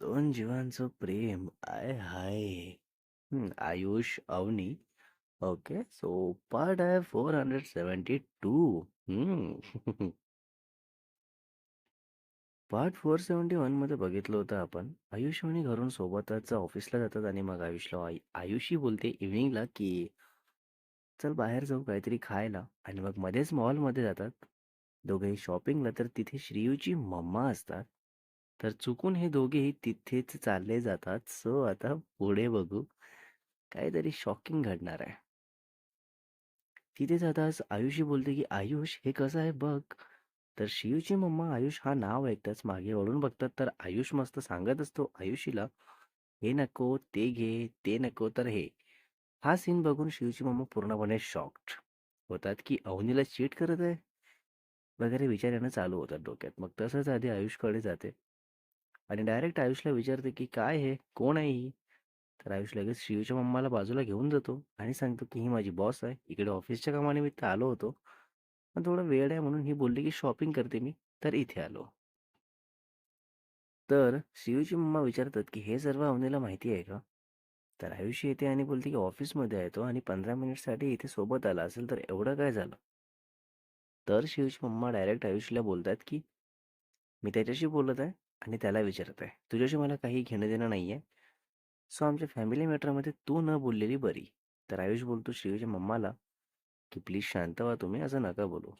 दोन जीवांचं प्रेम आय हाय. Ayush Avani. Okay so part आहे four hundred seventy two. Part four seventy वनमध्ये बघितलं होतं आपण. आयुष आणि घरून सोबतच ऑफिसला जातात आणि मग आयुषला आयुषी बोलते इव्हिनिंगला की चल बाहेर जाऊ काहीतरी खायला. आणि मग मध्येच मॉलमध्ये जातात. दोघेही शॉपिंगला तर तिथे श्रीयूची मम्मा असतात. तर चुकून हे दोघेही तिथेच चालले जातात. सो आता पुढे बघू. काहीतरी शॉकिंग घडणार आहे. तिथे जाताच आयुषी बोलते की आयुष हे कसं आहे बघ. तर शिवची मम्मा आयुष हा नाव ऐकताच मागे वळून बघतात. तर आयुष मस्त सांगत असतो आयुषीला हे नको ते घे ते नको तर हे. हा सीन बघून शिवची मम्मा पूर्णपणे शॉक्ड होतात की अवनीला चीट करत आहे? वगैरे विचार येणं चालू होतात डोक्यात. मग तसंच आधी आयुषकडे जाते. आणि डायरेक्ट आयुषला विचारते की काय हे? कोण आहे ही? तर आयुष लगेच शिवच्या मम्माला बाजूला घेऊन जातो आणि सांगतो की ही माझी बॉस आहे. इकडे ऑफिसच्या कामानिमित्त आलो होतो. पण थोडं वेळ आहे म्हणून ही बोलली की शॉपिंग करते मी तर इथे आलो. तर शिवची मम्मा विचारतात की हे सर्व अवनीला माहिती आहे का? तर आयुष्य येते आणि बोलते की ऑफिसमध्ये आहे तो आणि पंधरा मिनिटसाठी इथे सोबत आला असेल तर एवढं काय झालं? तर शिवची मम्मा डायरेक्ट आयुषला बोलतात की मी त्याच्याशी बोलत आहे. आणि त्याला विचारत आहे तुझ्याशी मला काही घेणं देणं नाही आहे सो आमच्या फॅमिली मॅटरमध्ये तू न बोललेली बरी. तर आयुष बोलतो श्रीयूच्या मम्माला की प्लीज शांत व्हा तुम्ही असं नका बोलू.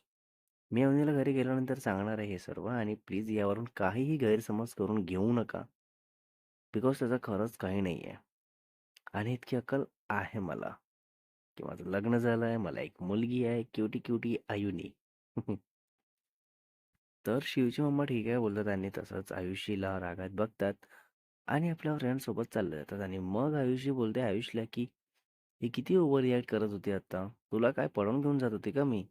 मी अवनीला घरी गेल्यानंतर सांगणार आहे हे सर्व आणि प्लीज यावरून काहीही गैरसमज करून घेऊ नका. बिकॉज त्याचं खरंच काही नाही आहे आणि इतकी अक्कल आहे मला. की माझं लग्न झालं आहे मला एक मुलगी आहे क्युटी क्युटी आयुनी. तर शिवची मम्मा ठीक आहे बोलतात आणि तसंच आयुषीला रागात बघतात आणि आपल्या फ्रेंडसोबत चालले जातात आणि मग आयुषी बोलते आयुषला की हे किती ओव्हर रिॲक्ट करत होती आत्ता तुला काय पळून घेऊन जात होती का मी?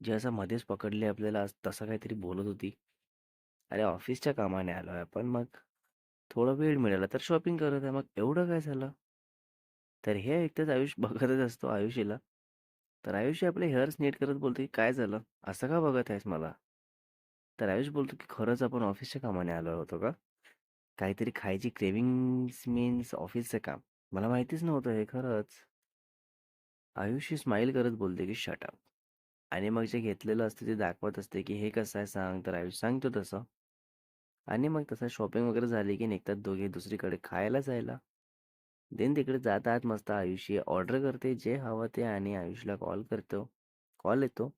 जे असं मध्येच पकडले आपल्याला आज तसं काहीतरी बोलत होती. अरे ऑफिसच्या कामाने आलो आहे आपण मग थोडा वेळ मिळाला तर शॉपिंग करत आहे मग एवढं काय झालं? तर हे ऐकताच आयुष बघतच असतो आयुषीला तर आयुषी आपले हेअर्स नीट करत बोलते काय झालं? असं का बघत आहेस मला? तर आयुष बोलतो की खरंच आपण ऑफिसच्या कामाने आलो होतो का? काहीतरी खायची क्रेविंग्स मीन्स ऑफिसचं काम. मला माहितीच नव्हतं हे खरंच. आयुषी स्माईल करत बोलते की शटअप आणि मग जे घेतलेलं असतं ते दाखवत असते की हे कसं आहे सांग. तर आयुष सांगतो तसं. आणि मग तसं शॉपिंग वगैरे झाली की निघतात दोघे दुसरीकडे खायला जायला. देन तिकडे जातात मस्त आयुषी ऑर्डर करते जे हवं ते आणि आयुषला कॉल करतो कॉल येतो.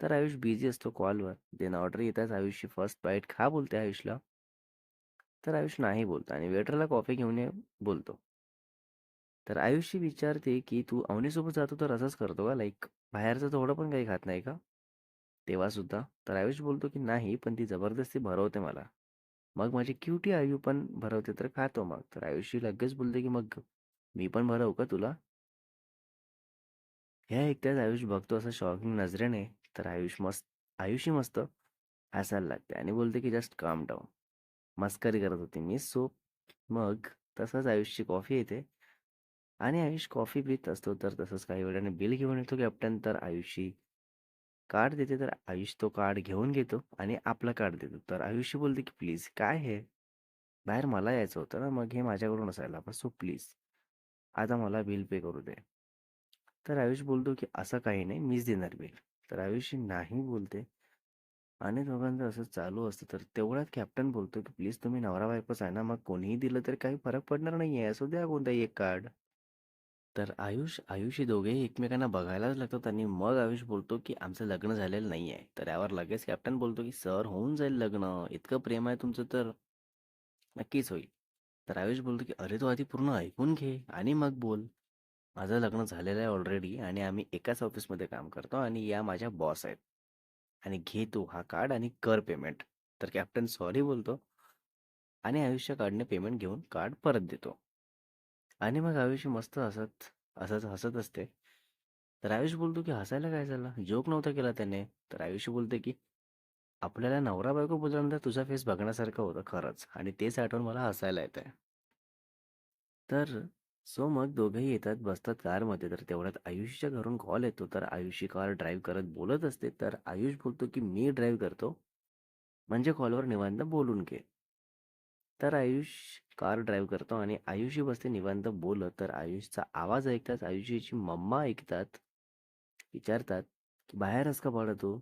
तर आयुष बिझी असतो कॉलवर देन ऑर्डर येताच आयुषची फर्स्ट बाईट खा बोलते आयुषला. तर आयुष नाही बोलतो आणि वेटरला कॉफी घेऊन ये बोलतो. तर आयुषी विचारते की तू अवनीसोबत जातो तर असंच करतो का? लाईक बाहेरचं थोडं पण काही खात नाही का? तेव्हा सुद्धा. तर आयुष बोलतो की नाही पण ती जबरदस्ती भरवते मला. मग माझी क्युटी आयु पण भरवते तर खातो मग. तर आयुषी लगेच बोलते की मग मी पण भरवू का तुला? ह्या ऐकत्याच आयुष बघतो असं शॉकिंग नजरेने. तर आयुष मस्त आयुषी मस्त हसायला लागते आणि बोलते की जस्ट काम डाऊन मस्करी करत होती मी. सो मग तसंच आयुषची कॉफी येते. आणि आयुष कॉफी पित असतो तर तसंच काही वेळाने बिल घेऊन येतो कॅप्टन तर आयुषी कार्ड देते तर आयुष तो कार्ड घेऊन घेतो आणि आपला कार्ड देतो. तर आयुषी बोलते की प्लीज काय हे? बाहेर मला यायचं होतं ना मग हे माझ्याकडून असायला पण सो प्लीज आता मला बिल पे करू दे. तर आयुष बोलतो की असं काही नाही मीच देणार बिल तर आयुषी नाही बोलते. आणि दोघांचं असं चालू असतं. तर तेवढ्यात कॅप्टन बोलतो की प्लीज तुम्ही नवरा बायकोच आहे ना मग कोणीही दिलं तर काही फरक पडणार नाही आहे असं द्या कोणताही एक कार्ड तर आयुष आयुषी दोघेही एकमेकांना बघायलाच लागतात आणि मग आयुष बोलतो की आमचं लग्न झालेलं नाही आहे तर यावर लगेच कॅप्टन बोलतो की सर होऊन जाईल लग्न. इतकं प्रेम आहे तुमचं तर नक्कीच होईल. तर आयुष बोलतो की अरे तो आधी पूर्ण ऐकून घे आणि मग बोल. माझं लग्न झालेलं आहे ऑलरेडी आणि आम्ही एकाच ऑफिसमध्ये काम करतो आणि या माझ्या बॉस आहेत. आणि घे तू हा कार्ड आणि कर पेमेंट तर कॅप्टन सॉरी बोलतो आणि आयुष्य कार्डने पेमेंट घेऊन कार्ड परत देतो. आणि मग आयुष्य मस्त हसत असंच हसत असते. तर आयुष बोलतो की हसायला काय झालं? जोक नव्हता केला त्याने. तर आयुष्य बोलते की आपल्याला नवरा बायको बोलल्यानंतर तुझा फेस बघण्यासारखं होतं खरंच आणि तेच आठवण मला हसायला येत आहे तर सो मग दोघेही येतात बसतात कारमध्ये. तर तेवढ्यात आयुषच्या घरून कॉल येतो. तर आयुषी कार ड्राईव्ह करत बोलत असते. तर आयुष बोलतो की मी ड्राईव्ह करतो. म्हणजे कॉलवर निवांत बोलून घे. तर आयुष कार ड्राईव्ह करतो आणि आयुषी बसते निवांत बोलत. तर आयुषचा आवाज ऐकताच आयुषीची मम्मा ऐकतात. विचारतात की बाहेरच का बाळा तू?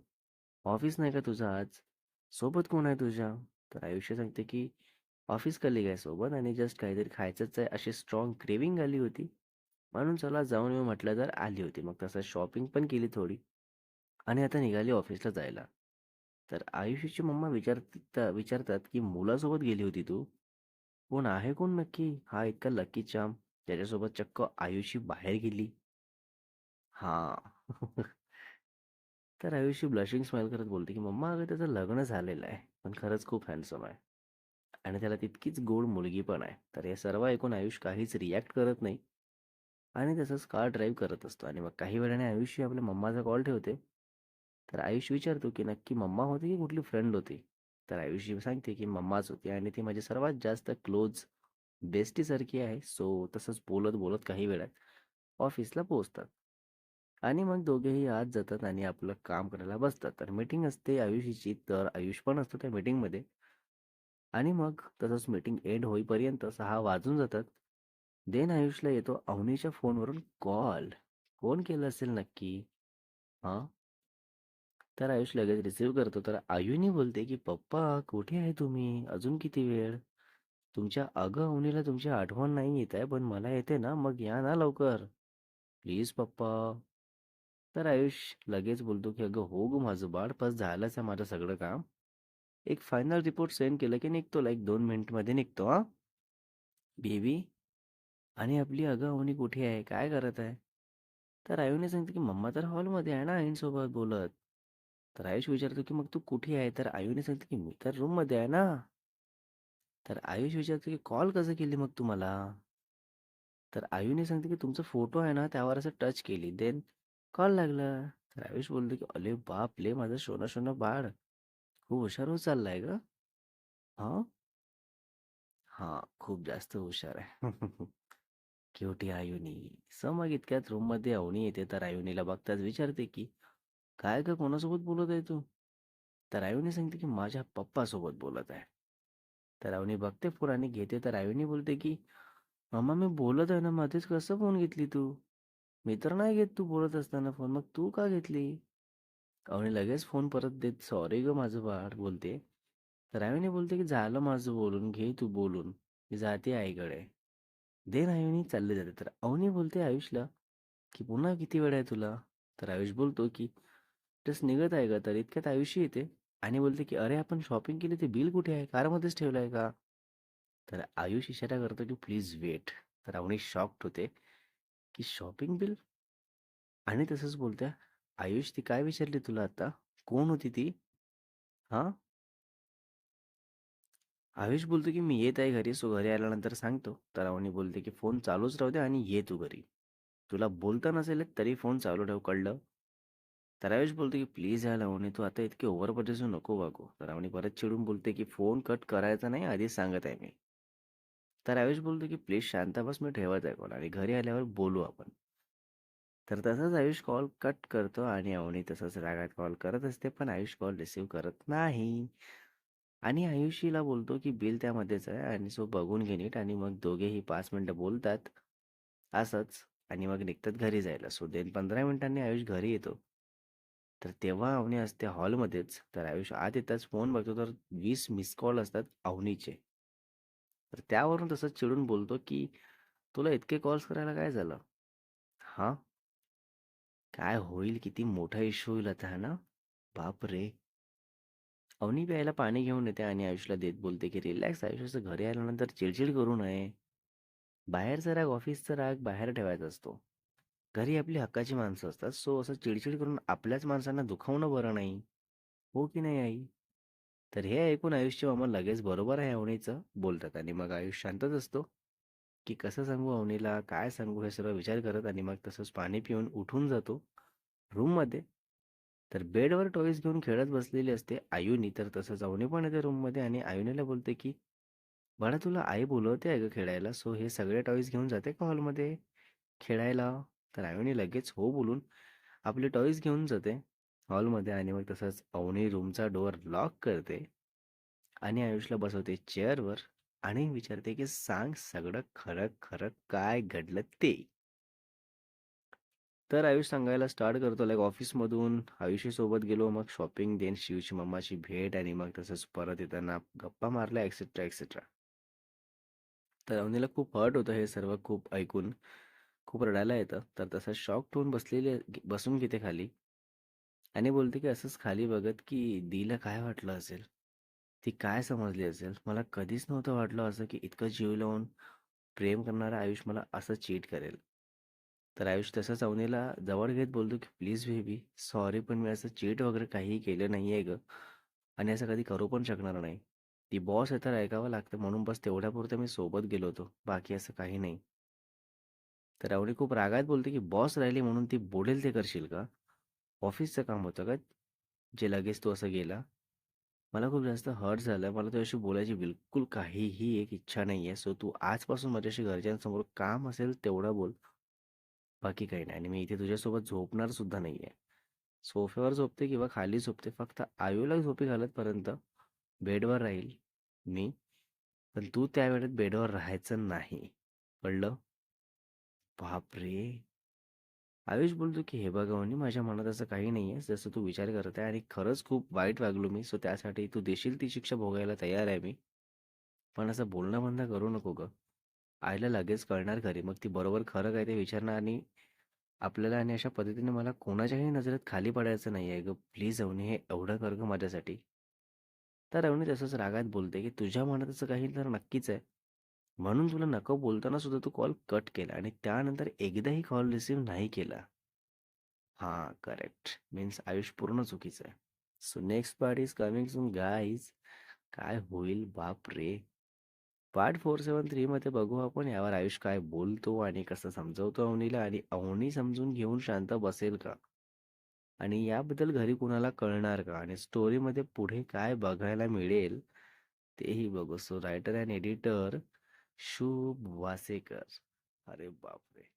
ऑफिस नाही का तुझा आज? सोबत कोण आहे तुझ्या? तर आयुष्य सांगते की ऑफिस कलिग आहे सोबत आणि जस्ट काहीतरी खायचंच आहे अशी स्ट्रॉंग क्रेविंग आली होती. म्हणून चला जाऊन येऊ म्हटलं तर आली होती. मग तसं शॉपिंग पण केली थोडी. आणि आता निघाली ऑफिसला जायला. तर आयुषीची मम्मा विचारत विचारतात की मुलासोबत गेली होती तू? कोण आहे कोण नक्की? हा इतका लकी चाम त्याच्यासोबत चक्क आयुषी बाहेर गेली. हा. तर आयुषी ब्लशिंग स्माईल करत बोलते की मम्मा अगं त्याचं लग्न झालेलं आहे. पण खरंच खूप हँडसम आहे. आणि त्याला तितकीच गोड मुलगी पण आहे. तर हे सर्व ऐकून आयुष काहीच रिॲक्ट करत नाही. आणि तसंच कार ड्राईव्ह करत असतो. आणि मग काही वेळाने आयुषी आपल्या मम्माचा कॉल ठेवते. तर आयुष विचारतो की नक्की मम्मा होती की कुठली फ्रेंड होती? तर आयुषी सांगते की मम्माच होती. आणि ती माझी सर्वात जास्त क्लोज बेस्टीसारखी आहे. सो तसंच बोलत बोलत काही वेळात ऑफिसला पोहोचतात. आणि मग दोघेही आत जातात आणि आपलं काम करायला बसतात. तर मीटिंग असते आयुषीची. तर आयुष पण असतो त्या मीटिंगमध्ये आणि मग तसंच मीटिंग एंड होईपर्यंत सहा वाजून जातात. देन आयुषला येतो अवनीच्या फोनवरून कॉल कोण केलं असेल नक्की? हां? तर आयुष लगेच रिसीव्ह करतो. तर आयुनी बोलते की पप्पा कुठे आहे तुम्ही? अजून किती वेळ? तुमच्या अगं अवनीला तुमची आठवण नाही येत आहे पण मला येते ना. मग या ना लवकर. प्लीज पप्पा. तर आयुष लगेच बोलतो की अगं हो ग माझं बाळ बस झालंच आहे माझं सगळं काम. एक फायनल रिपोर्ट सेंड केला की निघतो लाईक दोन मिनिटमध्ये निघतो हा. बेबी आणि आपली अगं अवनी कुठे आहे? काय करत आहे? तर आयुने सांगते की मम्मा तर हॉलमध्ये आहे ना आईंसोबत बोलत. तर आयुष विचारतो की मग तू कुठे आहे? तर आयुने सांगते की मी तर रूममध्ये आहे ना. तर आयुष विचारतो की कॉल कसं केली मग तुम्हाला तर आयुने सांगते की तुमचा फोटो आहे ना त्यावर असं टच केली. देन कॉल लागला. तर आयुष बोलतो की अले बाप ले माझं सोनं सोनं बाळ. हुशार होत चाललाय ग. हा? हा खूप जास्त हुशार आहे. क्युटी आयुनी. स मग इतक्यात रूममध्ये अवनी येते तर आयुनीला बघताच विचारते की काय का कोणासोबत बोलत आहे तू? तर आयुनी सांगते की माझ्या पप्पासोबत बोलत आहे. तर अवनी बघते फोन आणि घेते. तर आयुनी बोलते की मम्मा मी बोलत आहे ना मध्येच कसं फोन घेतली तू? मी तर नाही घेत तू बोलत असताना फोन. मग तू का घेतली? अवनी लगेच फोन परत देत सॉरी ग माझं बाळ बोलते. तर बोलते की झालं माझं बोलून घे तू बोलून मी जाते आईकडे. देन आयुनी चालले जाते. तर अवनी बोलते आयुषला की पुन्हा किती वेळ आहे तुला? तर आयुष बोलतो की जस्ट निघत आहे का तर इतक्यात आयुषी येते. आणि बोलते की अरे आपण शॉपिंग केली ते बिल कुठे आहे? कारमध्येच ठेवलं आहे का? तर आयुष इशारा करतो की प्लीज वेट. तर अवनी शॉक्ड होते की शॉपिंग बिल? आणि तसंच बोलत्या आयुष ती काय विचारली तुला आता? कोण होती ती? हा? आयुष बोलतो की मी येत आहे घरी सो घरी आल्यानंतर सांगतो. तर बोलते की फोन चालूच राहू दे आणि ये तू घरी. तुला बोलता नसेल तरी फोन चालू ठेव कळलं? तर आयुष बोलतो की प्लीज या लावणी तू आता इतके ओव्हर पजेसिव्ह नको वागू तर परत चिडून बोलते की फोन कट करायचा नाही आधीच सांगत आहे मी. तर आयुष बोलतो की प्लीज शांत बस मी ठेवत आहे कोण आणि घरी आल्यावर बोलू आपण. तर तसंच आयुष कॉल कट करतो आणि अवनी तसंच रागात कॉल करत असते पण आयुष कॉल रिसीव्ह करत नाही. आणि आयुषीला बोलतो की बिल त्यामध्येच आहे आणि सो बघून घे नीट आणि मग दोघेही पाच मिनटं बोलतात. असंच. आणि मग निघतात घरी जायला. सो देन पंधरा मिनिटांनी आयुष घरी येतो. तर तेव्हा अवनी असते हॉलमध्येच. तर आयुष आत येताच फोन बघतो. तर वीस मिस कॉल असतात अवनीचे. तर त्यावरून तसंच चिडून बोलतो की तुला इतके कॉल्स करायला काय झालं? हां. काय होईल? किती मोठा इश्यू होईल आता ना? बाप रे! अवनी प्यायला पाणी घेऊन येते आणि आयुषला देत बोलते की रिलॅक्स आयुष्याचं घरी आल्यानंतर चिडचिड करू नये. बाहेरचा राग ऑफिसचा राग बाहेर ठेवायचा असतो. घरी आपली हक्काची माणसं असतात. सो असं चिडचिड करून आपल्याच माणसांना दुखावणं बरं नाही. हो की नाही आई? तर हे ऐकून आयुष्य मामा लगेच बरोबर आहे अवनीचं बोलतात. आणि मग आयुष शांतच असतो. की कसं सांगू अवनीला काय सांगू हे सर्व विचार करत आणि मग तसंच पाणी पिऊन उठून जातो रूममध्ये. तर बेडवर टॉईज घेऊन खेळत बसलेली असते आयुनी. तर तसंच अवनी पण येते रूममध्ये आणि आयुनीला बोलते की बाळा तुला आई बोलवते आहे ग खेळायला सो हे सगळे टॉईज घेऊन जाते का हॉलमध्ये खेळायला? तर आयुनी लगेच हो बोलून आपली टॉईज घेऊन जाते हॉलमध्ये आणि मग तसंच अवनी रूमचा डोअर लॉक करते आणि आयुषला बसवते चेअरवर. आणि विचारते की सांग सगळं खरं खरं काय घडलं ते. तर आयुष सांगायला स्टार्ट करतो लाईक ऑफिसमधून आयुषीसोबत गेलो मग शॉपिंग देन शिवची मम्माची भेट आणि मग तसंच परत येताना गप्पा मारल्या एक्सेट्रा एक्सेट्रा तर अवनीला खूप हर्ट होतं हे सर्व खूप ऐकून. खूप रडायला येतं. तर तसं शॉक ठेवून बसलेली बसून घेते खाली. आणि बोलते की असंच खाली बघत की दीला काय वाटलं असेल? ती काय समजली असेल? मला कधीच नव्हतं वाटलं असं की इतकं जीव लावून प्रेम करणारा आयुष मला असं चीट करेल. तर आयुष तसंच अवनीला जवळ घेत बोलतो की प्लीज बेबी सॉरी पण मी असं चीट वगैरे काहीही केलं नाही आहे ग. आणि असं कधी करू पण शकणार नाही. ती बॉस आहे तर ऐकावं लागतं. म्हणून बस तेवढ्यापुरतं मी सोबत गेलो होतो. बाकी असं काही नाही. तर अवनी खूप रागात बोलते की बॉस राहिली म्हणून ती बोलेल ते करशील का? ऑफिसचं काम होतं का? जे लगेच तू असं गेला? मला खूप जास्त हर्ट झालं. मला तुझ्याशी बोलायची बिलकुल काहीही एक इच्छा नाही आहे सो तू आजपासून माझ्याशी घरच्यांसमोर काम असेल तेवढं बोल. बाकी काही नाही. आणि मी इथे तुझ्यासोबत झोपणार सुद्धा नाही आहे सोफ्यावर झोपते किंवा खाली झोपते. फक्त आयूला झोपी घालतपर्यंत बेडवर राहील मी. पण तू त्या वेळेत बेडवर राहायचं नाही. कळलं? बापरे! आयुष बोलतो की हे बघा म्हणे माझ्या मनात असं काही नाही आहे. जसं तू विचार करत आहे आणि खरंच खूप वाईट वागलो मी सो त्यासाठी तू देशील ती शिक्षा भोगायला तयार आहे मी. पण असं बोलणं बंद करू नको ग. आईला लगेच कळणार खरे. मग ती बरोबर खरं काय ते विचारणार आणि आपल्याला आणि अशा पद्धतीने मला कोणाच्याही नजरेत खाली पडायचं नाही आहे ग. प्लीज अवनी हे एवढं कर ग माझ्यासाठी. तर अवनी तसंच रागात बोलते की तुझ्या मनात असं काही तर नक्कीच आहे. म्हणून तुला नको बोलताना सुद्धा तू कॉल कट केला आणि त्यानंतर एकदाही कॉल रिसीव्ह नाही केला. हां करेक्ट. मीन्स आयुष पूर्ण चुकीचं आहे. So next part is coming soon guys काय होईल? बाप रे पार्ट फोर सेवन थ्रीमध्ये बघू आपण यावर आयुष काय बोलतो आणि कसं समजवतो अवनीला आणि अवनी समजून घेऊन शांत बसेल का? आणि याबद्दल घरी कुणाला कळणार का? आणि स्टोरीमध्ये पुढे काय बघायला मिळेल? तेही बघू. सो रायटर अँड एडिटर शुभ वासेकर। अरे बापरे!